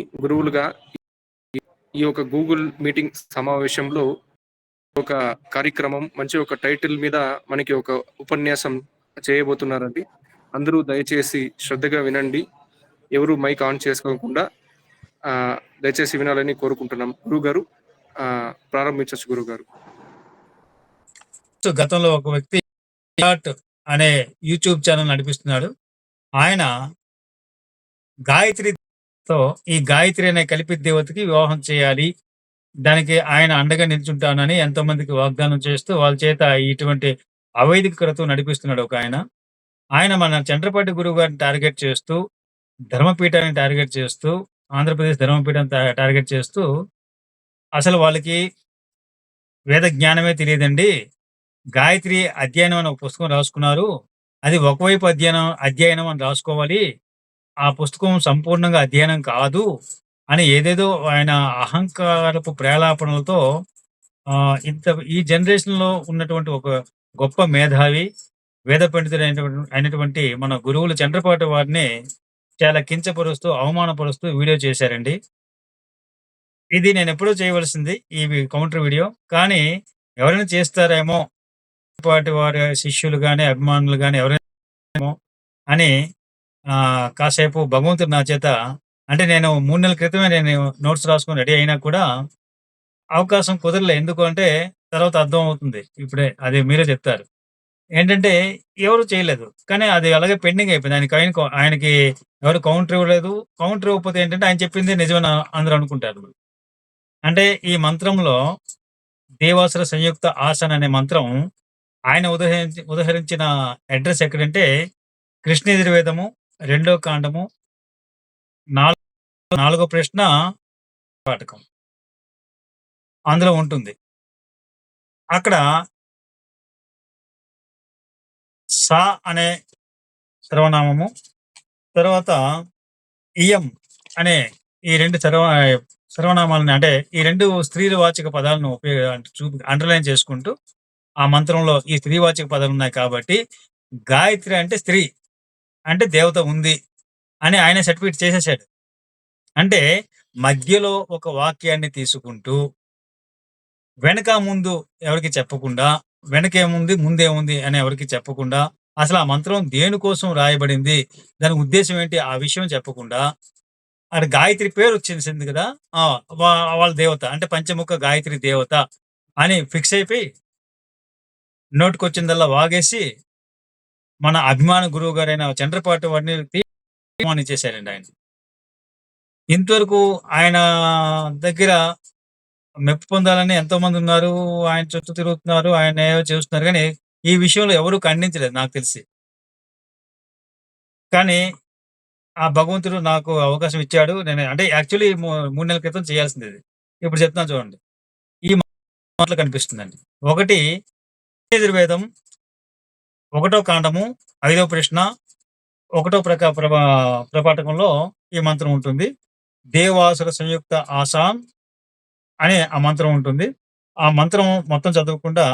గురువులుగా ఈ యొక్క Google meeting సమావేశంలో ఒక కార్యక్రమం మంచి ఒక టైటిల్ మీద మనకి ఒక ఉపన్యాసం చేయబోతున్నారండి. అందరూ దయచేసి శ్రద్ధగా వినండి. ఎవరు మైక్ ఆన్ చేసుకోకుండా దయచేసి వినాలని కోరుకుంటున్నాం. గురువు గారు ప్రారంభించచ్చు గురువు గారు గతంలో ఒక వ్యక్తి అనే యూట్యూబ్ ఛానల్ నడిపిస్తున్నాడు. ఆయన గాయత్రి సో ఈ గాయత్రి అనే కలిపి దేవతకి వివాహం చేయాలి. దానికి ఆయన అండగా నిల్చుంటానని ఎంతో మందికి వాగ్దానం చేస్తూ వాళ్ళ చేత ఇటువంటి అవైదిక క్రతువు నడిపిస్తున్నాడు ఒక ఆయన. ఆయన మన చంద్రపాటి గురువు గారిని టార్గెట్ చేస్తూ ధర్మపీఠాన్ని టార్గెట్ చేస్తూ ఆంధ్రప్రదేశ్ ధర్మపీఠం టార్గెట్ చేస్తూ అసలు వాళ్ళకి వేద జ్ఞానమే తెలియదండి. గాయత్రి అధ్యయనం అనే ఒక పుస్తకం రాసుకున్నారు. అది ఒకవైపు అధ్యయనం అధ్యయనం అని రాసుకోవాలి. ఆ పుస్తకం సంపూర్ణంగా అధ్యయనం కాదు అని ఏదేదో ఆయన అహంకారపు ప్రేలాపనలతో ఆ, ఇంత ఈ జనరేషన్లో ఉన్నటువంటి ఒక గొప్ప మేధావి వేద పండితుడైనటువంటి అయినటువంటి మన గురువులు చంద్రపాటి వారిని చాలా కించపరుస్తూ అవమానపరుస్తూ వీడియో చేశారండి. ఇది నేను ఎప్పుడూ చేయవలసింది ఈ కౌంటర్ వీడియో. కానీ ఎవరైనా చేస్తారేమో పాటి వారి శిష్యులు కానీ అభిమానులు కానీ ఎవరైనా అని కాసేపు భగవంతుడు నా చేత అంటే నేను మూడు నెలల క్రితమే నేను నోట్స్ రాసుకొని రెడీ అయినా కూడా అవకాశం కుదరలే. ఎందుకు అంటే తర్వాత అర్థం అవుతుంది. ఇప్పుడే అది మీరే చెప్తారు. ఏంటంటే ఎవరు చేయలేదు. కానీ అది అలాగే పెండింగ్ అయిపోయింది. ఆయనకి ఆయన ఆయనకి ఎవరు కౌంటర్ ఇవ్వలేదు. కౌంటర్ ఇవ్వకపోతే ఏంటంటే ఆయన చెప్పింది నిజమని అందరూ అనుకుంటారు. అంటే ఈ మంత్రంలో దేవాసుర సంయుక్త ఆసన్ అనే మంత్రం ఆయన ఉదహరించి ఉదహరించిన అడ్రస్ ఎక్కడంటే కృష్ణ యజుర్వేదము రెండో కాండము నాలుగో నాలుగో ప్రశ్న పాఠకం. అందులో ఉంటుంది. అక్కడ సా అనే సర్వనామము తర్వాత ఇయం అనే ఈ రెండు సర్వ సర్వనామాలని అంటే ఈ రెండు స్త్రీలవాచక పదాలను ఉపయోగ చూపి అండర్లైన్ చేసుకుంటూ ఆ మంత్రంలో ఈ స్త్రీవాచక పదాలు ఉన్నాయి కాబట్టి గాయత్రి అంటే స్త్రీ. అంటే దేవత ఉంది అని ఆయన సర్టిఫికేట్ చేసేసాడు. అంటే మధ్యలో ఒక వాక్యాన్ని తీసుకుంటూ వెనక ముందు ఎవరికి చెప్పకుండా వెనకేముంది ముందేముంది అని ఎవరికి చెప్పకుండా అసలు ఆ మంత్రం దేనికోసం రాయబడింది దాని ఉద్దేశం ఏంటి ఆ విషయం చెప్పకుండా అక్కడ గాయత్రి పేరు వచ్చేసింది కదా వాళ్ళ దేవత అంటే పంచముఖ గాయత్రి దేవత అని ఫిక్స్ అయిపోయి నోటికొచ్చిందల్లా వాగేసి మన అభిమాన గురువు గారైన చంద్రపాటి వారిని తీర్మానం చేశారండి ఆయన. ఇంతవరకు ఆయన దగ్గర మెప్పు పొందాలని ఎంతో మంది ఉన్నారు ఆయన చుట్టూ తిరుగుతున్నారు ఆయన ఏవో చేస్తున్నారు కానీ ఈ విషయంలో ఎవరు ఖండించలేదు నాకు తెలిసి. కానీ ఆ భగవంతుడు నాకు అవకాశం ఇచ్చాడు. నేను అంటే యాక్చువల్లీ మూడు నెలల క్రితం చేయాల్సింది ఇది. ఇప్పుడు చెప్తున్నాను చూడండి. ఈ మాటలు కనిపిస్తుందండి. ఒకటి యజుర్వేదం ఒకటో కాండము ఐదో ప్రశ్న ఒకటో ప్రకా ప్రభా ప్రపాఠకంలో ఈ మంత్రం ఉంటుంది. దేవాసుర సంయుక్త ఆసాం అనే ఆ మంత్రం ఉంటుంది. ఆ మంత్రం మొత్తం చదవకుండా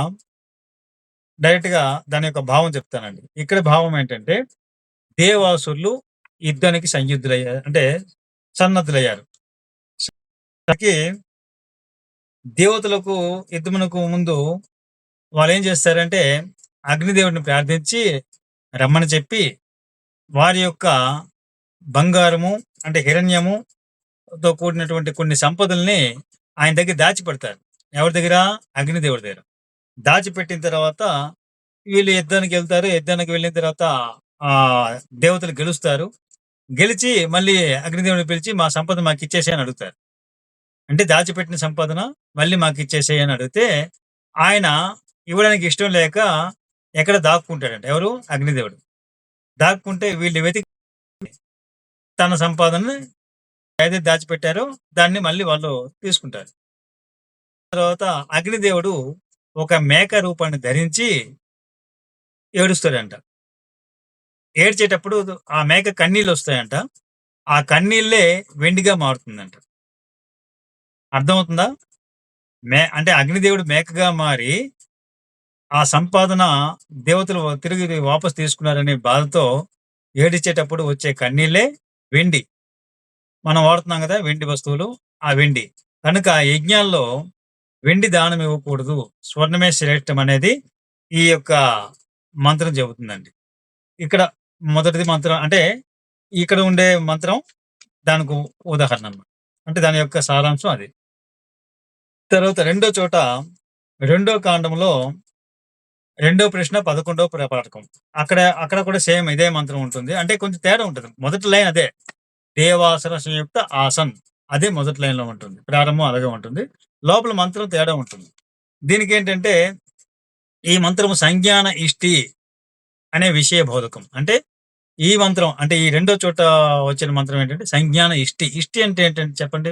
డైరెక్ట్గా దాని యొక్క భావం చెప్తానండి. ఇక్కడ భావం ఏంటంటే దేవాసురులు యుద్ధానికి సంయుద్ధులయ్యారు అంటే సన్నద్ధులయ్యారు. దేవతలకు యుద్ధమునకు ముందు వాళ్ళు ఏం చేస్తారంటే అగ్నిదేవుడిని ప్రార్థించి రమ్మని చెప్పి వారి యొక్క బంగారము అంటే హిరణ్యము తో కూడినటువంటి కొన్ని సంపదల్ని ఆయన దగ్గర దాచిపెడతారు. ఎవరి దగ్గర? అగ్నిదేవుడి దగ్గర. దాచిపెట్టిన తర్వాత వీళ్ళు యుద్ధానికి వెళ్తారు. యుద్ధానికి వెళ్ళిన తర్వాత ఆ దేవతలు గెలుస్తారు. గెలిచి మళ్ళీ అగ్నిదేవుని పిలిచి మా సంపద మాకు ఇచ్చేసే అని అడుగుతారు. అంటే దాచిపెట్టిన సంపదన మళ్ళీ మాకు ఇచ్చేసే అని అడిగితే ఆయన ఇవ్వడానికి ఇష్టం లేక ఎక్కడ దాక్కుంటాడంట? ఎవరు? అగ్నిదేవుడు. దాక్కుంటే వీళ్ళు వెతికి తన సంపాదనని ఏదైతే దాచిపెట్టారో దాన్ని మళ్ళీ వాళ్ళు తీసుకుంటారు. తర్వాత అగ్నిదేవుడు ఒక మేక రూపాన్ని ధరించి ఏడుస్తాడంట. ఏడ్చేటప్పుడు ఆ మేక కన్నీళ్ళు వస్తాయంట. ఆ కన్నీళ్ళే వెండిగా మారుతుందంట. అర్థమవుతుందా? మే అంటే అగ్నిదేవుడు మేకగా మారి ఆ సంపాదన దేవతలు తిరిగి వాపస్ తీసుకున్నారనే బాధతో ఏడిచేటప్పుడు వచ్చే కన్నీళ్ళే వెండి. మనం వాడుతున్నాం కదా వెండి వస్తువులు ఆ వెండి. కనుక యజ్ఞాల్లో వెండి దానం ఇవ్వకూడదు. స్వర్ణమే శ్రేష్టం అనేది ఈ యొక్క మంత్రం చెబుతుందండి. ఇక్కడ మొదటిది మంత్రం అంటే ఇక్కడ ఉండే మంత్రం దానికి ఉదాహరణ అన్నమాట. అంటే దాని యొక్క సారాంశం అది. తర్వాత రెండో చోట రెండో కాండంలో రెండో ప్రశ్న పదకొండో పాఠకం అక్కడ అక్కడ కూడా సేమ్ ఇదే మంత్రం ఉంటుంది. అంటే కొంచెం తేడా ఉంటుంది. మొదటి లైన్ అదే. దేవాసన సంయుక్త ఆసన్. అదే మొదటి లైన్లో ఉంటుంది. ప్రారంభం అలాగే ఉంటుంది. లోపల మంత్రం తేడా ఉంటుంది. దీనికి ఏంటంటే ఈ మంత్రం సంజ్ఞాన ఇష్టి అనే విషయ బోధకం. అంటే ఈ మంత్రం అంటే ఈ రెండో చోట వచ్చిన మంత్రం ఏంటంటే సంజ్ఞాన ఇష్టి. ఇష్టి అంటే ఏంటంటే చెప్పండి?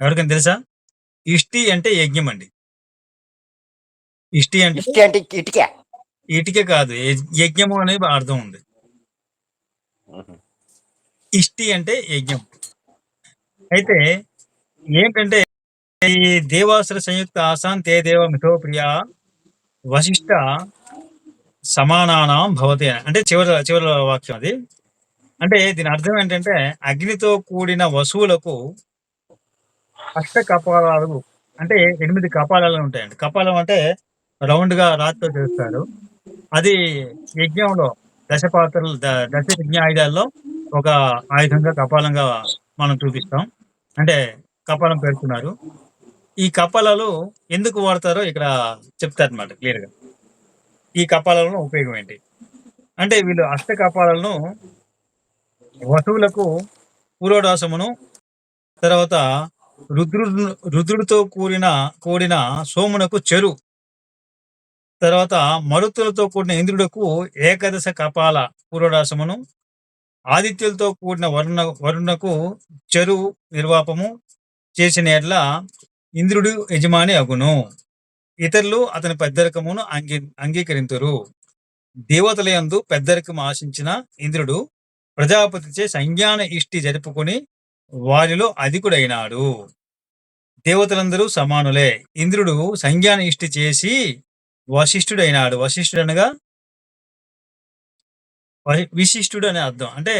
ఎవరికైనా తెలుసా? ఇష్టి అంటే యజ్ఞం అండి. ఇష్టి అంటే ఇష్టి అంటే ఇటుక. ఇటుక కాదు. యజ్- యజ్ఞము అనే అర్థం ఉంది. ఇష్టి అంటే యజ్ఞం. అయితే ఏంటంటే ఈ దేవాసుర సంయుక్త ఆసాన్ తే దేవ మిథో ప్రియ వశిష్ట సమానానాం భవతి. అంటే చివరి చివరి వాక్యం అది. అంటే దీని అర్థం ఏంటంటే అగ్నితో కూడిన వసువులకు అష్ట కపాలాలు అంటే ఎనిమిది కపాలాలు ఉంటాయండి. కపాలం అంటే రౌండ్గా రాతితో చేస్తారు. అది యజ్ఞంలో దశ పాత్రలు దశ యజ్ఞ ఆయుధాల్లో ఒక ఆయుధంగా కపాలంగా మనం చూపిస్తాం. అంటే కపాలం పెడుతున్నారు ఈ కపాలాలు ఎందుకు వాడతారో ఇక్కడ చెప్తారన్నమాట క్లియర్గా ఈ కపాలాలను ఉపయోగం ఏంటి? అంటే వీళ్ళు అష్ట కపాలాలను వసువులకు పురోడాసమును తర్వాత రుద్రుడు రుద్రుడితో కూడిన కూడిన సోమునకు చెరు తర్వాత మరుతులతో కూడిన ఇంద్రుడకు ఏకాదశ కపాల పూర్వడాసమును ఆదిత్యులతో కూడిన వరుణ వరుణకు చెరు నిర్వాపము చేసిన ఎడ్ల ఇంద్రుడు యజమాని అగును. ఇతరులు అతని పెద్దరికమును అంగీ అంగీకరింతురు. దేవతలయందు పెద్దరికం ఆశించిన ఇంద్రుడు ప్రజాపతిచే సంజ్ఞాన ఇష్టి జరుపుకొని వారిలో అధికుడైనాడు. దేవతలందరూ సమానులే. ఇంద్రుడు సంజ్ఞాన ఇష్టి చేసి వశిష్ఠుడు అయినాడు వశిష్ఠుడు అనగా వ- విశిష్టుడు అనే అర్థం. అంటే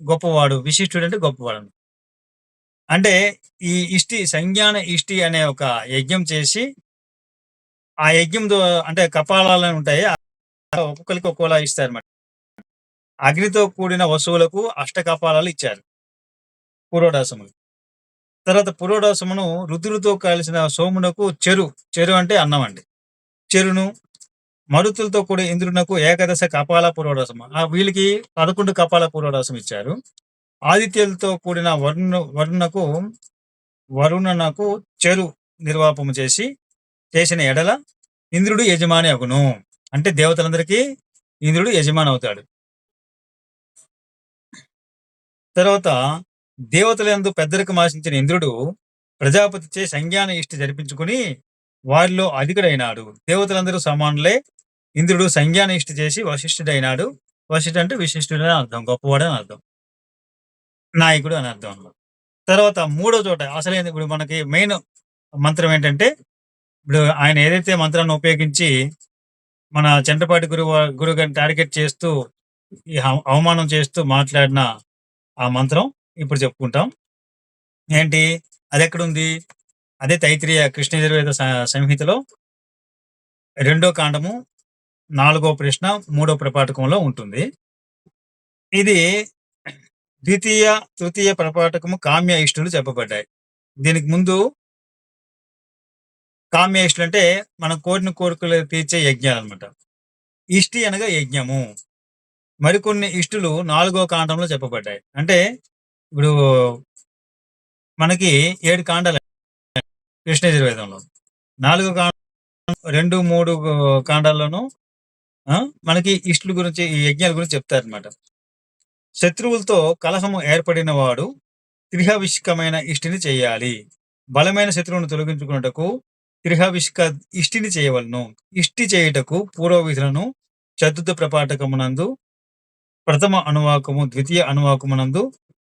గొప్పవాడు. విశిష్టుడు అంటే గొప్పవాడు. అంటే ఈ ఇష్టి సంజ్ఞాన ఇష్టి అనే ఒక యజ్ఞం చేసి ఆ యజ్ఞం అంటే కపాలాలు ఉంటాయి. ఒక్కొక్కరికి ఒక్కోలా ఇస్తారు అన్నమాట అగ్నితో కూడిన వస్తువులకు అష్ట కపాలాలు ఇచ్చారు పూర్వడాసములు తర్వాత పురోడాసమును రుద్రుతో కలిసిన సోమునకు చెరు చెరు అంటే అన్నం అండి. చెరును మరుతులతో కూడా ఇంద్రునకు ఏకాదశ కపాల పూర్వరాసం ఆ వీళ్ళకి పదకొండు కపాల పూర్వరాసం ఇచ్చారు. ఆదిత్యులతో కూడిన వరుణ వరుణకు వరుణనకు చెరు నిర్వాపము చేసి చేసిన ఎడల ఇంద్రుడు యజమాని అగును. అంటే దేవతలందరికీ ఇంద్రుడు యజమాని అవుతాడు. తర్వాత దేవతలందు పెద్దరికం ఆశించిన ఇంద్రుడు ప్రజాపతిచే సంజ్ఞాన ఇష్టి జరిపించుకుని వారిలో అధికుడైనాడు. దేవతలందరూ సమానులే ఇంద్రుడు సంజ్ఞాన చేసి వశిష్ఠుడైనాడు. వశిష్ఠుడు అంటే విశిష్ఠుడు అని అర్థం గొప్పవాడు అని అర్థం. నాయకుడు అని అర్థం అనమాట తర్వాత మూడో చోట అసలైన ఇప్పుడు మనకి మెయిన్ మంత్రం ఏంటంటే ఇప్పుడు ఆయన ఏదైతే మంత్రాన్ని ఉపయోగించి మన చంద్రపాటి గురువు గురువు గారిని టార్గెట్ చేస్తూ ఈ అవమానం చేస్తూ మాట్లాడిన ఆ మంత్రం ఇప్పుడు చెప్పుకుంటాం. ఏంటి? అది ఎక్కడుంది? అదే తైత్రీయ కృష్ణయజుర్వేద సంహితలో రెండో కాండము నాలుగో ప్రశ్న మూడో ప్రపాఠకంలో ఉంటుంది. ఇది ద్వితీయ తృతీయ ప్రపాఠకము కామ్య ఇష్టులు చెప్పబడ్డాయి. దీనికి ముందు కామ్య ఇష్టులు అంటే మనం కోరిన కోరికలు తీర్చే యజ్ఞాలు అనమాట ఇష్టి అనగా యజ్ఞము. మరికొన్ని ఇష్టులు నాలుగో కాండంలో చెప్పబడ్డాయి. అంటే ఇప్పుడు మనకి ఏడు కాండాలు కృష్ణ యజుర్వేదంలో నాలుగు కాండ రెండు మూడు కాండాల్లోనూ ఆ, మనకి ఇష్టుల గురించి ఈ యజ్ఞాల గురించి చెప్తారనమాట శత్రువులతో కలహము ఏర్పడిన వాడు త్రిహవిష్కమైన ఇష్టిని చేయాలి. బలమైన శత్రువును తొలగించుకున్నటకు త్రిహవిష్క ఇష్టిని చేయవలను. ఇష్టి చేయుటకు పూర్వ విధులను చతుర్థ ప్రపాఠకమునందు ప్రథమ అనువాకము ద్వితీయ అనువాకమునందు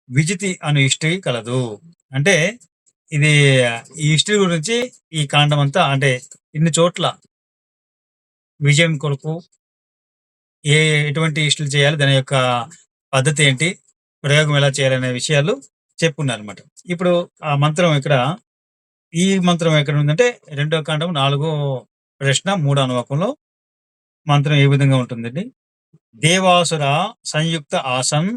విజితి అను ఇష్టి కలదు. అంటే ఇది ఈ హిస్టరీ గురించి ఈ కాండం అంతా అంటే ఇన్ని చోట్ల విజయం కొరకు ఏ ఎటువంటి ఇష్టలు చేయాలి దాని యొక్క పద్ధతి ఏంటి ప్రయోగం ఎలా చేయాలనే విషయాలు చెప్పుకున్నారన్నమాట ఇప్పుడు ఆ మంత్రం ఇక్కడ ఈ మంత్రం ఎక్కడ ఉందంటే రెండో కాండం నాలుగో ప్రశ్న మూడో అనువాకంలో మంత్రం ఏ విధంగా ఉంటుందండి? దేవాసుర సంయుక్త ఆసన్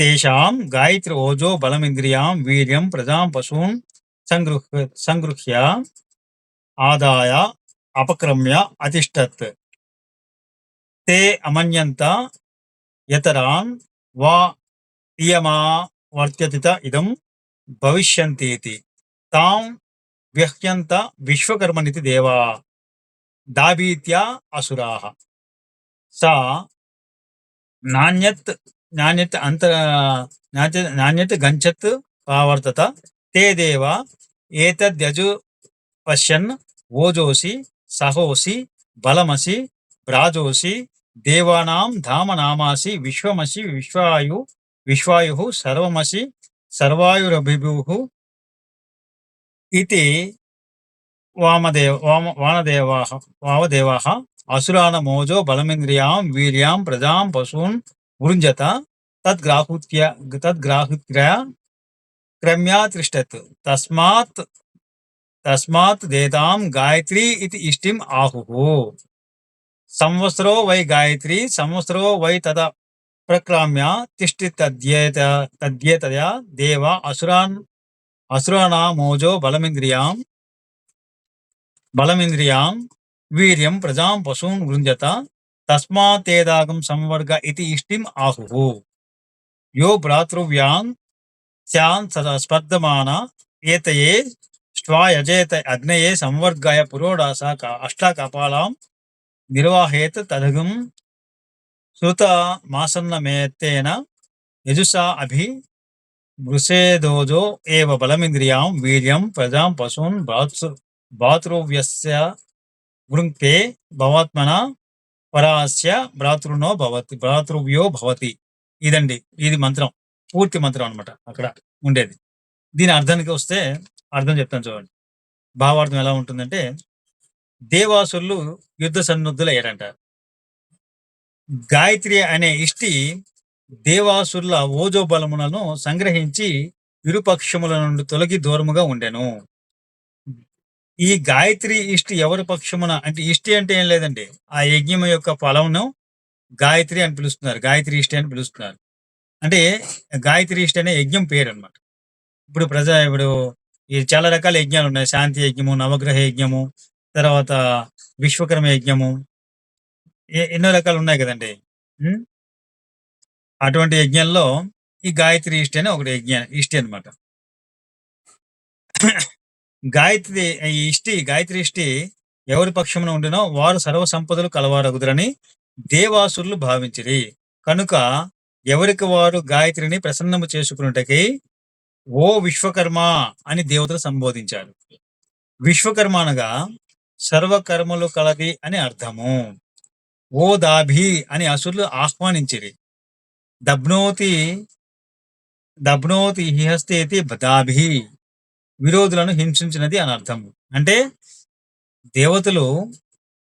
తేషాం గాయత్రి ఓజో బలమింద్రియాం వీర్యం ప్రజాం పశూన్ సంగృహ్య సంగృహ్య ఆదాయ అపక్రమ్య అతిష్టత్ తే అమన్యంత యతరాన్ వా ఇయమా వర్త్యతిత ఇదం భవిష్యంతీతి తాం వ్యహ్యంత విశ్వకర్మనితి దేవా దాభీత్యా అసురాః సా నాణ్యత్ నాణ్యత అంత నాణ్యత నాణ్యత గంచత్ పావర్తత తే దేవ ఏతద్యజు పశ్యన్ ఓజోసి సహోసి బలమసి బ్రాజోసి దేవానాం ధామనామాసి విశ్వమసి విశ్వాయు విశ్వాయు సర్వమసి సర్వాయురభిభు ఇది వామదేవ వామ వానదేవా వామదేవా అసురాన మోజో బలమింద్రియాం వీర్యాం ప్రజాం పశూన్ వృంజత తద్గ్రాహుత్య తద్గ్రాహుత్య క్రమ్యా తిష్టత్ తస్మాత్ తస్మాత్ దేతాం గాయత్రీ ఇది ఇష్టిం ఆహుః సంవత్సరో వై గాయత్రీ సంవత్సరో వై తద ప్రక్రామ్య తిష్టి తద్యేత తద్యేతయా దేవ అసురాన్ అసురానా మోజో బలమింద్రియాం బలమింద్రియాం వీర్యం ప్రజాం పశూన్ వృంజత తస్మాతేదాగం సంవర్గ ఇది ఇష్టిం ఆహు. యో భ్రాతృవ్యాన్ స్యాన్ స్పర్ధమాన ఏతయే ష్వాయజేత అగ్నయే సంవర్గాయ పురోడాస అష్టాకపాలాం నిర్వాహేత తదగం సుత మాసన్నమేత్తేన యజుసా అభి మృషేదోజో ఏవ బలమింద్రియాం వీర్యం ప్రజాం పశూన్ భాతృ భాతృవ్యస్య వృంక్తే భవాత్మన పరాస్య భ్రాతృనో భవతి భ్రాతృవ్యో భవతి. ఇదండి ఇది మంత్రం పూర్తి మంత్రం అన్నమాట అక్కడ ఉండేది. దీని అర్థానికి వస్తే అర్థం చెప్తాను చూడండి. భావార్థం ఎలా ఉంటుందంటే దేవాసురులు యుద్ధ సన్నద్ధులు అయ్యారంట గాయత్రి అనే ఇష్టి దేవాసురుల ఓజో బలములను సంగ్రహించి విరుపక్షముల నుండి తొలగి దూరముగా ఉండెను. ఈ గాయత్రి ఇష్టి ఎవరి పక్షమున? అంటే ఇష్టి అంటే ఏం లేదండి. ఆ యజ్ఞం యొక్క ఫలంను గాయత్రి అని పిలుస్తున్నారు. గాయత్రి ఇష్టి అని పిలుస్తున్నారు. అంటే గాయత్రి ఇష్టి అనే యజ్ఞం పేరు అన్నమాట ఇప్పుడు ప్రజా ఇప్పుడు ఈ చాలా రకాల యజ్ఞాలు ఉన్నాయి. శాంతి యజ్ఞము నవగ్రహ యజ్ఞము తర్వాత విశ్వకర్మ యజ్ఞము ఎన్నో రకాలు ఉన్నాయి కదండి. అటువంటి యజ్ఞంలో ఈ గాయత్రి ఇష్టి అని ఒకటి యజ్ఞ ఇష్టి అన్నమాట. గాయత్రి ఇష్టి గాయత్రి ఇష్టి ఎవరి పక్షమున ఉండినో వారు సర్వ సంపదలు కలవారగుదరని దేవాసురులు భావించిరి. కనుక ఎవరికి వారు గాయత్రిని ప్రసన్నము చేసుకున్నటకై ఓ విశ్వకర్మ అని దేవతలు సంబోధించారు. విశ్వకర్మ అనగా సర్వకర్మలు కలది అని అర్థము. ఓ దాభి అని అసురులు ఆహ్వానించిరి. దబ్నోతి దబ్నోతి హిహస్తేతి దాభి విరోధులను హింసించినది అని అర్థం. అంటే దేవతలు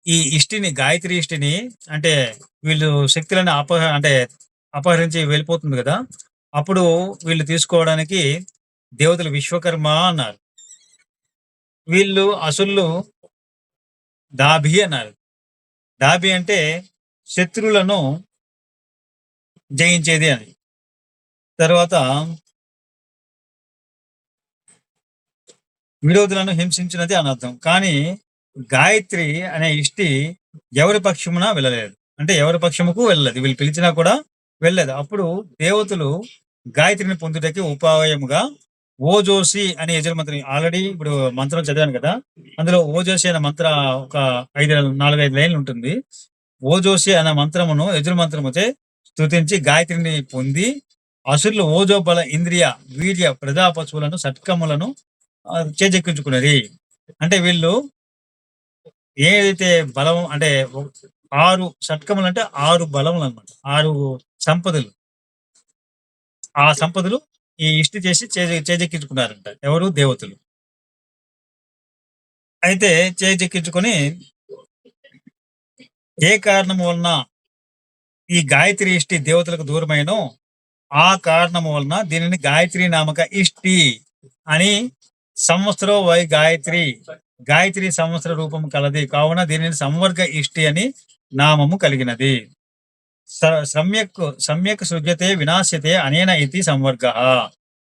ఈ ఇష్టిని గాయత్రి ఇష్టిని అంటే వీళ్ళు శక్తులను అపహ అంటే అపహరించి వెళ్ళిపోతుంది కదా. అప్పుడు వీళ్ళు తీసుకోవడానికి దేవతలు విశ్వకర్మ అన్నారు. వీళ్ళు అసుళ్ళు దాభి అన్నారు. దాభి అంటే శత్రువులను జయించేది అని. తర్వాత విరోధులను హింసించినది అని అర్థం. కానీ గాయత్రి అనే ఇష్టి ఎవరి పక్షమున వెళ్ళలేదు. అంటే ఎవరి పక్షముకు వెళ్ళలేదు. వీళ్ళు పిలిచినా కూడా వెళ్ళలేదు. అప్పుడు దేవతలు గాయత్రిని పొందుటకి ఉపాయముగా ఓజోసి అనే యజుర్మంత్రం ఆల్రెడీ ఇప్పుడు మంత్రం చదివాను కదా. అందులో ఓజోసి అనే మంత్ర ఒక ఐదు నాలుగు ఐదు లైన్లు ఉంటుంది. ఓజోసి అనే మంత్రమును యజుర్మంత్రముతే స్థుతించి గాయత్రిని పొంది అసురులు ఓజోబల ఇంద్రియ వీర్య ప్రజాపశువులను సట్కములను చేజెక్కించుకున్నది అంటే వీళ్ళు ఏదైతే బలం అంటే ఆరు షట్కములు అంటే ఆరు బలములు అన్నమాట ఆరు సంపదలు. ఆ సంపదలు ఈ ఇష్టి చేసి చేజెక్కించుకున్నారంట ఎవరు? దేవతలు. అయితే చేజెక్కించుకొని ఏ కారణం వలన ఈ గాయత్రి ఇష్టి దేవతలకు దూరమైన ఆ కారణం వలన దీనిని గాయత్రి నామక ఇష్టి అని సంవత్సరో వై గాయత్రి గాయత్రి సంవత్సర రూపం కలది. కావున దీనిని సంవర్గ ఇష్టి అని నామము కలిగినది. స- సమ్యక్ సమ్యక్ సృజ్యతే వినాశ్యతే అనేన ఇది సంవర్గ.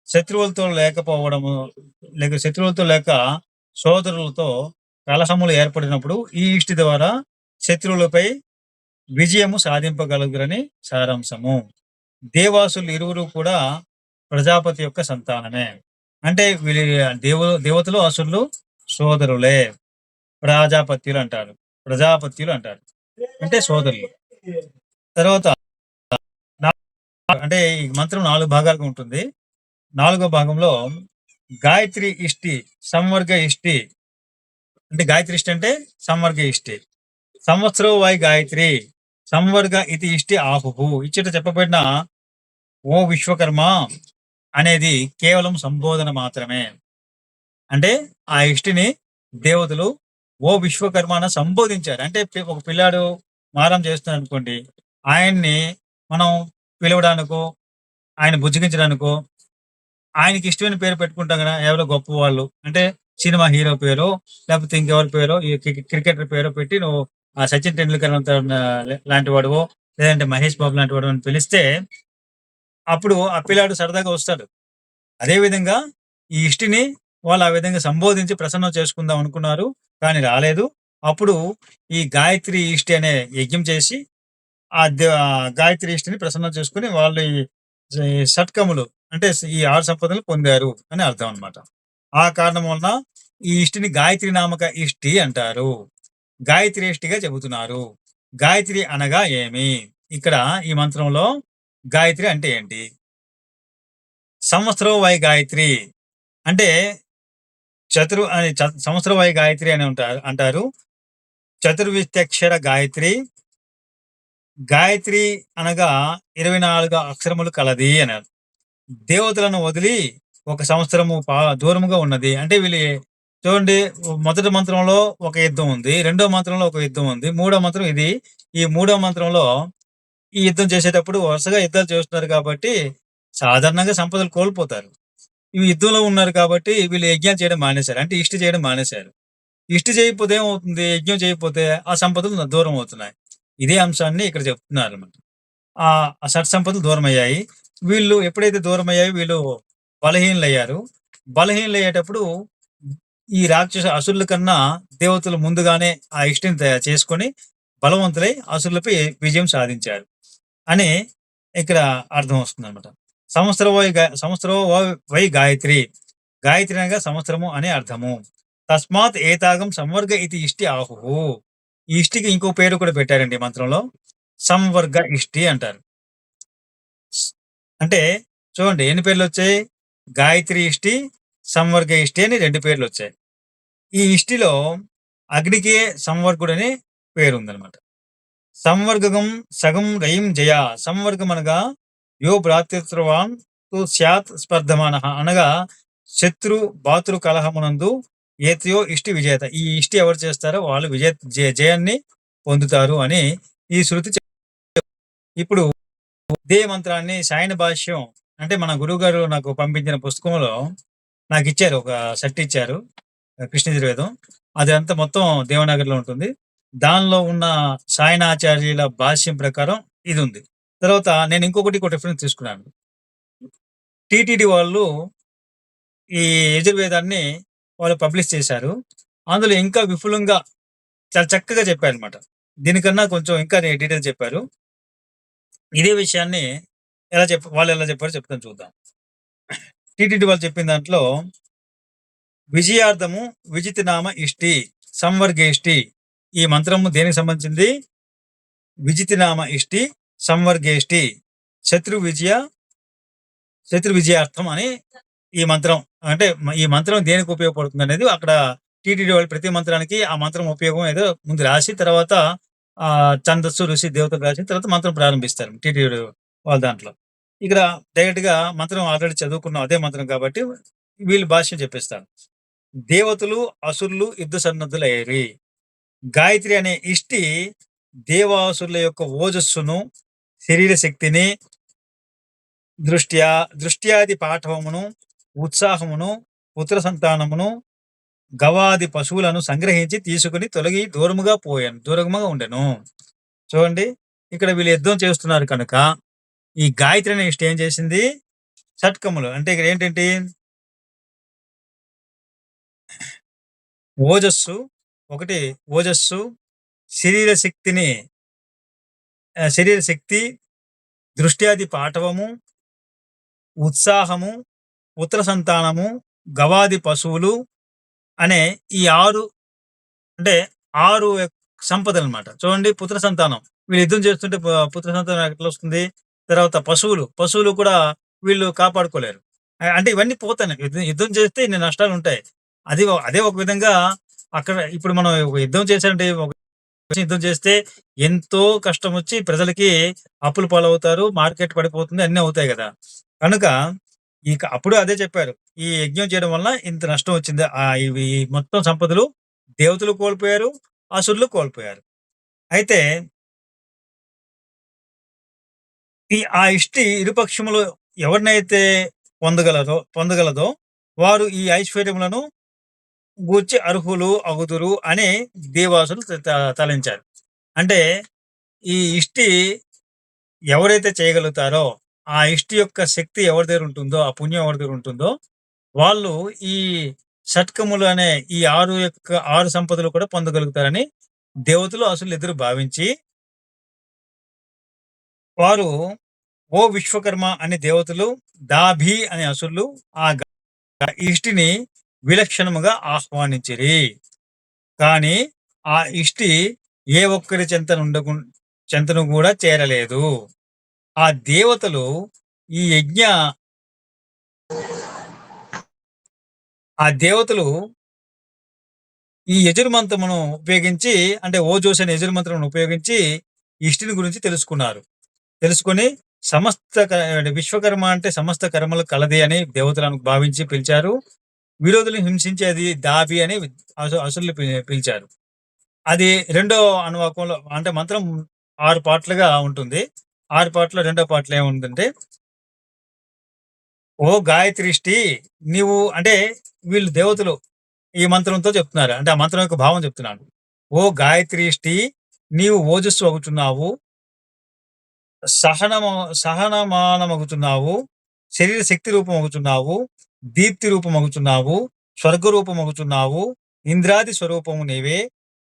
శత్రువులతో లేకపోవడము లేక శత్రువులతో లేక సోదరులతో కలహములు ఏర్పడినప్పుడు ఈ ఇష్టి ద్వారా శత్రువులపై విజయము సాధింపగలుగురని సారాంశము. దేవాసులు ఇరువురు కూడా ప్రజాపతి యొక్క సంతానమే. అంటే వీళ్ళ దేవ దేవతలు అసురులు సోదరులే. ప్రజాపత్యులు అంటారు. ప్రజాపత్యులు అంటారు. అంటే సోదరులు. తర్వాత అంటే ఈ మంత్రం నాలుగు భాగాలుగా ఉంటుంది. నాలుగో భాగంలో గాయత్రి ఇష్టి సంవర్గ ఇష్టి. అంటే గాయత్రి ఇష్టి అంటే సంవర్గ ఇష్టి. సంవత్సరం వై గాయత్రి సంవర్గ ఇది ఇష్టి ఆహుహు. ఇచ్చట చెప్పబడిన ఓ విశ్వకర్మ అనేది కేవలం సంబోధన మాత్రమే. అంటే ఆ ఇష్టిని దేవతలు ఓ విశ్వకర్మను సంబోధించారు. అంటే ఒక పిల్లాడు మారం చేస్తున్నాడు అనుకోండి ఆయన్ని మనం పిలవడానికో ఆయన బుజ్జగించడానికో ఆయనకి ఇష్టమైన పేరు పెట్టుకుంటాం కదా ఎవరో గొప్ప వాళ్ళు. అంటే సినిమా హీరో పేరు లేకపోతే ఇంకెవరి పేరు క్రికెటర్ పేరు పెట్టి నువ్వు ఆ సచిన్ టెండూల్కర్ లాంటి వాడువో లేదంటే మహేష్ బాబు లాంటి వాడు అని పిలిస్తే అప్పుడు ఆ పిల్లాడు సరదాగా వస్తాడు. అదే విధంగా ఈ ఇష్టిని వాళ్ళు ఆ విధంగా సంబోధించి ప్రసన్నం చేసుకుందాం అనుకున్నారు కానీ రాలేదు. అప్పుడు ఈ గాయత్రి ఇష్టి అనే యజ్ఞం చేసి ఆ గాయత్రి ఇష్టిని ప్రసన్నం చేసుకుని వాళ్ళు ఈ షట్కములు అంటే ఈ ఆరు సంపదలు పొందారు అని అర్థం అన్నమాట. ఆ కారణం వలన ఈ ఇష్టిని గాయత్రి నామక ఇష్టి అంటారు. గాయత్రి ఇష్టిగా చెబుతున్నారు. గాయత్రి అనగా ఏమి? ఇక్కడ ఈ మంత్రంలో గాయత్రి అంటే ఏంటి? సంవత్సరం వై గాయత్రి అంటే చతురు అని సంవత్సరం వై గాయత్రి అని ఉంటారు అంటారు. చతుర్విత్యక్షర గాయత్రి. గాయత్రి అనగా ఇరవై నాలుగు అక్షరములు కలది అన్నారు. దేవతలను వదిలి ఒక సంవత్సరము దూరముగా ఉన్నది. అంటే వీళ్ళు చూడండి మొదటి మంత్రంలో ఒక యుద్ధం ఉంది రెండో మంత్రంలో ఒక యుద్ధం ఉంది మూడో మంత్రం ఇది. ఈ మూడో మంత్రంలో ఈ యుద్ధం చేసేటప్పుడు వరుసగా యుద్ధాలు చేస్తున్నారు కాబట్టి సాధారణంగా సంపదలు కోల్పోతారు. ఇవి యుద్ధంలో ఉన్నారు కాబట్టి వీళ్ళు యజ్ఞాలు చేయడం మానేశారు. అంటే ఇష్టి చేయడం మానేశారు. ఇష్టి చేయకపోతే ఏమవుతుంది? యజ్ఞం చేయకపోతే ఆ సంపదలు దూరం అవుతున్నాయి. ఇదే అంశాన్ని ఇక్కడ చెప్తున్నారు అనమాట ఆ సట్ సంపదలు దూరం అయ్యాయి వీళ్ళు ఎప్పుడైతే దూరం అయ్యాయో వీళ్ళు బలహీనలు అయ్యారు బలహీనలు అయ్యేటప్పుడు ఈ రాక్షస అసురుల కన్నా దేవతలు ముందుగానే ఆ ఇష్టిని తయారు చేసుకొని బలవంతులై అసురులపై విజయం సాధించారు. అని ఇక్కడ అర్థం వస్తుంది అనమాట సంవత్సర వై సంవత్సర వై- వై గాయత్రి. గాయత్రి అనగా సంవత్సరము అనే అర్థము. తస్మాత్ ఏతాగం సంవర్గ ఇది ఇష్టి ఆహు. ఈ ఇష్టికి ఇంకో పేరు కూడా పెట్టారండి మంత్రంలో. సంవర్గ ఇష్టి అంటారు. అంటే చూడండి ఎన్ని పేర్లు వచ్చాయి? గాయత్రి ఇష్టి సంవర్గ ఇష్టి అని రెండు పేర్లు వచ్చాయి. ఈ ఇష్టిలో అగ్నికే సంవర్గుడు అనే పేరు ఉందన్నమాట సంవర్గం సగం గయం జయ. సంవర్గం అనగా యో భ్రాతృత్వాన్ తు స్యాత్ స్పర్ధమాన. అనగా శత్రు బాతృ కలహమునందు ఏతయో ఇష్టి విజేత. ఈ ఇష్టి ఎవరు చేస్తారో వాళ్ళు విజయ జయ- జయాన్ని పొందుతారు అని ఈ శృతి ఇప్పుడు ఇదే మంత్రాన్ని సాయన భాష్యం అంటే మన గురువు గారు నాకు పంపించిన పుస్తకంలో నాకు ఇచ్చారు. ఒక సెట్ ఇచ్చారు. కృష్ణ యజుర్వేదం అది అంతా మొత్తం దేవనగర్లో ఉంటుంది. దానిలో ఉన్న సాయనాచార్యుల భాష్యం ప్రకారం ఇది ఉంది తర్వాత నేను ఇంకొకటి ఒక రిఫరెన్స్ తీసుకున్నాను. టిటిడి వాళ్ళు ఈ యజుర్వేదాన్ని వాళ్ళు పబ్లిష్ చేశారు. అందులో ఇంకా విపులంగా చాలా చక్కగా చెప్పారనమాట దీనికన్నా కొంచెం ఇంకా డీటెయిల్ చెప్పారు. ఇదే విషయాన్ని ఎలా చెప్ప వాళ్ళు ఎలా చెప్పారో చెప్తాను చూద్దాం. టిటిడి వాళ్ళు చెప్పిన దాంట్లో విజయార్థము విజిత నామ ఇష్టి సంవర్గేష్టి ఈ మంత్రము దేనికి సంబంధించింది? విజితినామ ఇష్టి సంవర్గేష్టి శత్రు విజయ శత్రు విజయార్థం అని ఈ మంత్రం. అంటే ఈ మంత్రం దేనికి ఉపయోగపడుతుంది అనేది అక్కడ టీటీడీ వాళ్ళు ప్రతి మంత్రానికి ఆ మంత్రం ఉపయోగం ఏదో ముందు రాసి తర్వాత ఆ ఛందస్సు ఋషి దేవతలు రాసిన తర్వాత మంత్రం ప్రారంభిస్తారు టీటీడీ వాళ్ళ దాంట్లో. ఇక్కడ డైరెక్ట్గా మంత్రం ఆల్రెడీ చదువుకున్నాం అదే మంత్రం కాబట్టి వీళ్ళు భాష్యం చెప్పిస్తారు. దేవతలు అసురులు యుద్ధ సన్నద్ధులు అయ్యారు గాయత్రి అనే ఇష్టి దేవాసురుల యొక్క ఓజస్సును శరీర శక్తిని దృష్ట్యా దృష్ట్యాది పాఠవమును ఉత్సాహమును పుత్ర సంతానమును గవాది పశువులను సంగ్రహించి తీసుకుని తొలగి దూరముగా పోయాను దూరముగా ఉండెను. చూడండి ఇక్కడ వీళ్ళు యుద్ధం చేస్తున్నారు కనుక ఈ గాయత్రి అనే ఇష్ట ఏం చేసింది? షట్కములు అంటే ఇక్కడ ఏంటంటే ఓజస్సు ఒకటి ఓజస్సు శరీర శక్తిని శరీర శక్తి దృష్ట్యాది పాఠవము ఉత్సాహము పుత్ర సంతానము గవాది పశువులు అనే ఈ ఆరు అంటే ఆరు సంపదలు అనమాట చూడండి పుత్ర సంతానం. వీళ్ళు యుద్ధం చేస్తుంటే పుత్ర సంతానం ఎట్లా వస్తుంది? తర్వాత పశువులు. పశువులు కూడా వీళ్ళు కాపాడుకోలేరు. అంటే ఇవన్నీ పోతాయి యుద్ధం యుద్ధం చేస్తే ఇన్ని నష్టాలు ఉంటాయి అది అదే ఒక విధంగా అక్కడ ఇప్పుడు మనం ఒక యుద్ధం చేసాలంటే ఒక యుద్ధం చేస్తే ఎంతో కష్టం వచ్చి ప్రజలకి అప్పులు పాలవుతారు మార్కెట్ పడిపోతుంది అన్ని అవుతాయి కదా. కనుక ఇక అప్పుడు అదే చెప్పారు. ఈ యజ్ఞం చేయడం వల్ల ఇంత నష్టం వచ్చింది. ఆ ఇవి ఈ మొత్తం సంపదలు దేవతలు కోల్పోయారు అసురులు కోల్పోయారు. అయితే ఈ ఆ ఇష్టి ఇరుపక్షములు ఎవరినైతే పొందగలదో పొందగలదో వారు ఈ ఐశ్వర్యములను గూర్చి అర్హులు అగుదురు అని దేవాసులు త- తలంచారు. అంటే ఈ ఇష్టి ఎవరైతే చేయగలుగుతారో ఆ ఇష్టి యొక్క శక్తి ఎవరి దగ్గర ఉంటుందో ఆ పుణ్యం ఎవరి దగ్గర ఉంటుందో వాళ్ళు ఈ షట్కములు అనే ఈ ఆరు యొక్క ఆరు సంపదలు కూడా పొందగలుగుతారని దేవతలు అసలు ఇద్దరు భావించి వారు ఓ విశ్వకర్మ అనే దేవతలు దాభి అనే అసురులు ఆ ఇష్టిని విలక్షణముగా ఆహ్వానించిరి. కానీ ఆ ఇష్టి ఏ ఒక్కరి చెంతను చెంతను కూడా చేరలేదు. ఆ దేవతలు ఈ యజ్ఞ ఆ దేవతలు ఈ యజుర్మంత్రమును ఉపయోగించి అంటే ఓజోస్ అనే యజుర్మంత్రమును ఉపయోగించి ఇష్టిని గురించి తెలుసుకున్నారు. తెలుసుకొని సమస్త క- విశ్వకర్మ అంటే సమస్త కర్మలు కలది అని దేవతలను భావించి పిలిచారు. విరోధులను హింసించేది దాబి అని అసు అసురులు పి- పిలిచారు. అది రెండో అనువాకంలో అంటే మంత్రం ఆరు పాటలుగా ఉంటుంది. ఆరు పాటలో రెండో పాటలు ఏముందంటే ఓ గాయత్రిష్టి నీవు అంటే వీళ్ళు దేవతలు ఈ మంత్రంతో చెప్తున్నారు. అంటే ఆ మంత్రం యొక్క భావం చెప్తున్నాను. ఓ గాయత్రిష్టి నీవు ఓజస్సు అవుతున్నావు సహనమ సహనమానమగుతున్నావు శరీర శక్తి రూపం అవుతున్నావు దీప్తి రూపమగుచున్నావు స్వర్గ రూపమగుచున్నావు ఇంద్రాది స్వరూపము నీవే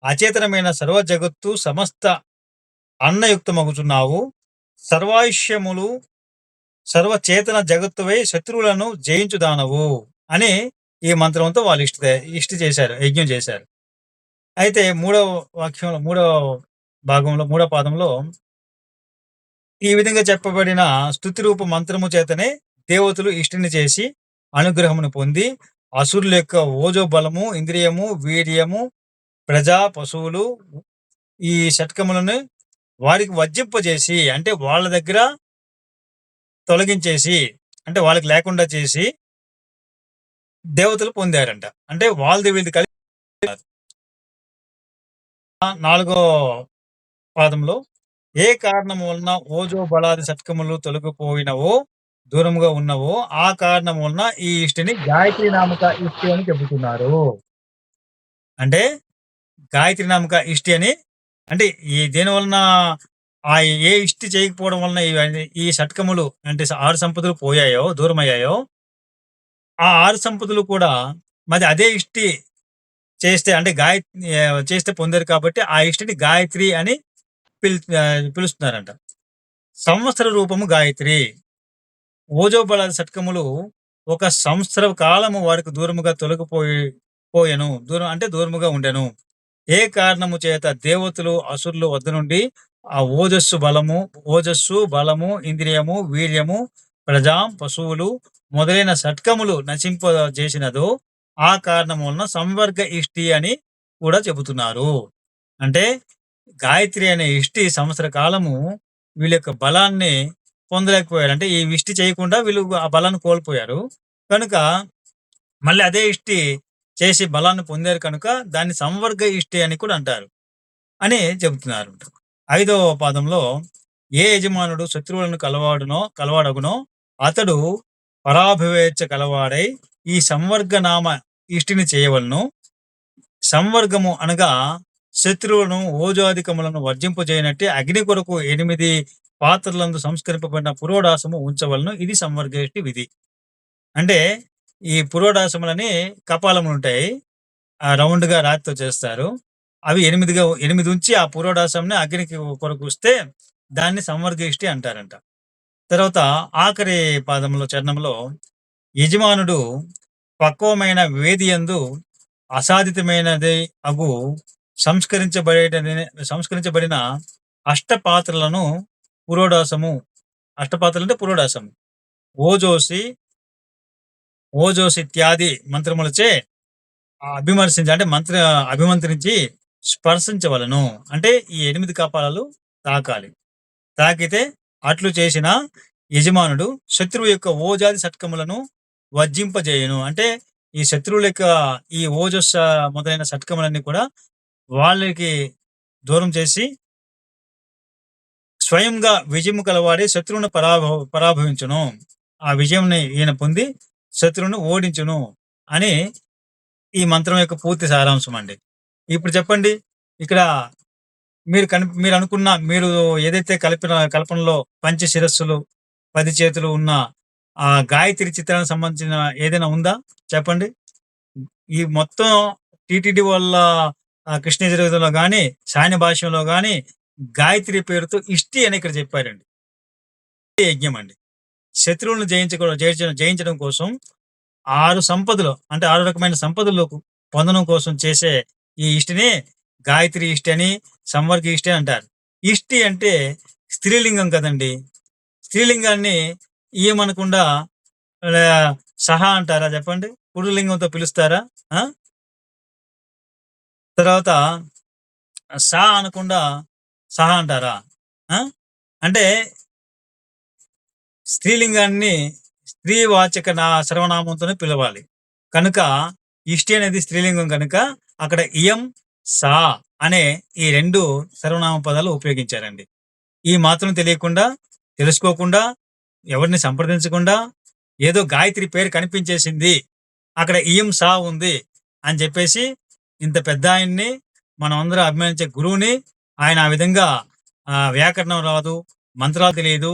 అచేతనమైన సర్వ జగత్తు సమస్త అన్నయుక్తమగుచున్నావు సర్వాయుష్యములు సర్వచేతన జగత్తువై శత్రువులను జయించుదానవు అని ఈ మంత్రంతో వాళ్ళు ఇష్ట ఇష్ట చేశారు యజ్ఞం చేశారు. అయితే మూడవ వాక్యంలో మూడవ భాగంలో మూడవ పాదంలో ఈ విధంగా చెప్పబడిన స్థుతి రూప మంత్రము చేతనే దేవతలు ఇష్టిని చేసి అనుగ్రహమును పొంది అసురుల యొక్క ఓజో బలము ఇంద్రియము వీర్యము ప్రజా పశువులు ఈ షట్కములను వారికి వర్జింపజేసి అంటే వాళ్ళ దగ్గర తొలగించేసి అంటే వాళ్ళకి లేకుండా చేసి దేవతలు పొందారంట. అంటే వాళ్ళది వీళ్ళది కలిసి నాలుగో పాదంలో ఏ కారణం వలన ఓజో బలాది షట్కములు తొలగిపోయినవో దూరముగా ఉన్నవో ఆ కారణం వలన ఈ ఇష్టిని గాయత్రి నామక ఇష్టి అని చెబుతున్నారు. అంటే గాయత్రి నామక ఇష్టి అని అంటే ఈ దేని వలన ఆ ఏ ఇష్టి చేయకపోవడం వలన ఈ షట్కములు అంటే ఆరు సంపదలు పోయాయో దూరం అయ్యాయో ఆ ఆరు సంపదలు కూడా మరి అదే ఇష్టి చేస్తే అంటే గాయ చేస్తే పొందారు కాబట్టి ఆ ఇష్టిని గాయత్రి అని పిలు పిలుస్తున్నారంట. సంవత్సర రూపము గాయత్రి. ఓజో బల షట్కములు ఒక సంవత్సర కాలము వారికి దూరముగా తొలగిపోయి పోయెను. దూరం అంటే దూరముగా ఉండెను. ఏ కారణము చేత దేవతలు అసురులు వద్ద నుండి ఆ ఓజస్సు బలము ఓజస్సు బలము ఇంద్రియము వీర్యము ప్రజాం పశువులు మొదలైన షట్కములు నశింప చేసినదో ఆ కారణం వలన సంవర్గ ఇష్టి అని కూడా చెబుతున్నారు. అంటే గాయత్రి అనే ఇష్టి సంవత్సర కాలము వీళ్ళ యొక్క బలాన్ని పొందలేకపోయారు. అంటే ఈ ఇష్టి చేయకుండా వీళ్ళు ఆ బలాన్ని కోల్పోయారు. కనుక మళ్ళీ అదే ఇష్టి చేసి బలాన్ని పొందారు కనుక దాన్ని సంవర్గ ఇష్టి అని కూడా అంటారు అని చెబుతున్నారు. ఐదవ పాదంలో ఏ యజమానుడు శత్రువులను కలవాడునో కలవాడగునో అతడు పరాభివేచ్ఛ కలవాడై ఈ సంవర్గనామ ఇష్టిని చేయవలను. సంవర్గము అనగా శత్రువులను ఓజాధికములను వర్జింపజేయనట్టే అగ్ని కొరకు ఎనిమిది పాత్రలందు సంస్కరింపబడిన పురోడాసము ఉంచవలను. ఇది సంవర్గేష్టి విధి. అంటే ఈ పురోడాసములని కపాలములు ఉంటాయి ఆ రౌండ్గా రాతితో చేస్తారు. అవి ఎనిమిదిగా ఎనిమిది ఉంచి ఆ పురోడాసంని అగ్నికి కొరకు వస్తే దాన్ని సంవర్గేష్టి అంటారంట. తర్వాత ఆఖరి పాదంలో చరణంలో యజమానుడు పక్వమైన వేది యందు అసాధితమైనది అగు సంస్కరించబడే సంస్కరించబడిన అష్టపాత్రలను పురోడాసము. అష్టపాత్రలు అంటే పురోడాసము. ఓజోసి ఓజోసి ఇత్యాది మంత్రములచే అభిమర్శించి అంటే మంత్ర అభిమంత్రించి స్పర్శించవలను. అంటే ఈ ఎనిమిది కపాలాలు తాకాలి. తాకితే అట్లు చేసిన యజమానుడు శత్రువు యొక్క ఓజాది షట్కములను వర్జింపజేయును. అంటే ఈ శత్రువుల యొక్క ఈ ఓజస్ మొదలైన షట్కములన్నీ కూడా వాళ్ళకి దూరం చేసి స్వయంగా విజయము కలవాడి శత్రువును పరాభవ పరాభవించును. ఆ విజయంని ఈయన పొంది శత్రువును ఓడించును అని ఈ మంత్రం యొక్క పూర్తి సారాంశం అండి ఇప్పుడు చెప్పండి ఇక్కడ మీరు కని మీరు అనుకున్న మీరు ఏదైతే కల్పన కల్పనలో పంచ శిరస్సులు పది చేతులు ఉన్న ఆ గాయత్రి చిత్రానికి సంబంధించిన ఏదైనా ఉందా? చెప్పండి. ఈ మొత్తం టీటీడీ వల్ల కృష్ణ యజుర్వేదంలో కానీ సాయన భాష్యంలో కానీ గాయత్రి పేరుతో ఇష్టి అని ఇక్కడ చెప్పారండి. యజ్ఞం అండి. శత్రువులను జయించడం జయించడం జయించడం కోసం ఆరు సంపదలు అంటే ఆరు రకమైన సంపదలు పొందడం కోసం చేసే ఈ ఇష్టిని గాయత్రి ఇష్టి అని సంవర్గ ఇష్టి అని అంటారు. ఇష్టి అంటే స్త్రీలింగం కదండి. స్త్రీలింగాన్ని ఏమనకుండా సహా అంటారా చెప్పండి? పురులింగంతో పిలుస్తారా? ఆ? తర్వాత సా అనకుండా సహా అంటారా? ఆ? అంటే స్త్రీలింగాన్ని స్త్రీవాచక నా సర్వనామంతోనే పిలవాలి. కనుక ఇష్టి అనేది స్త్రీలింగం కనుక అక్కడ ఇయం సా అనే ఈ రెండు సర్వనామ పదాలు ఉపయోగించారండి. ఈ మాత్రం తెలియకుండా తెలుసుకోకుండా ఎవరిని సంప్రదించకుండా ఏదో గాయత్రి పేరు కనిపించేసింది అక్కడ ఇయం సా ఉంది అని చెప్పేసి ఇంత పెద్ద ఆయన్ని మనం అందరూ అభిమానించే గురువుని ఆయన ఆ విధంగా ఆ, వ్యాకరణం రాదు మంత్రాలు తెలియదు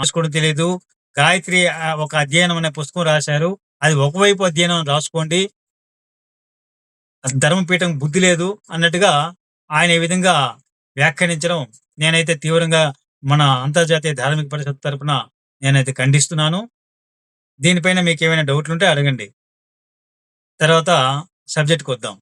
రాసుకోవడం తెలియదు. గాయత్రి ఆ, ఒక అధ్యయనం అనే పుస్తకం రాశారు. అది ఒకవైపు అధ్యయనం రాసుకోండి. ధర్మపీఠం బుద్ధి లేదు అన్నట్టుగా ఆయన ఈ విధంగా వ్యాఖ్యానించడం నేనైతే తీవ్రంగా మన అంతర్జాతీయ ధార్మిక పరిషత్ తరఫున నేనైతే ఖండిస్తున్నాను. దీనిపైన మీకు ఏమైనా డౌట్లు ఉంటే అడగండి. తర్వాత సబ్జెక్ట్కి వద్దాం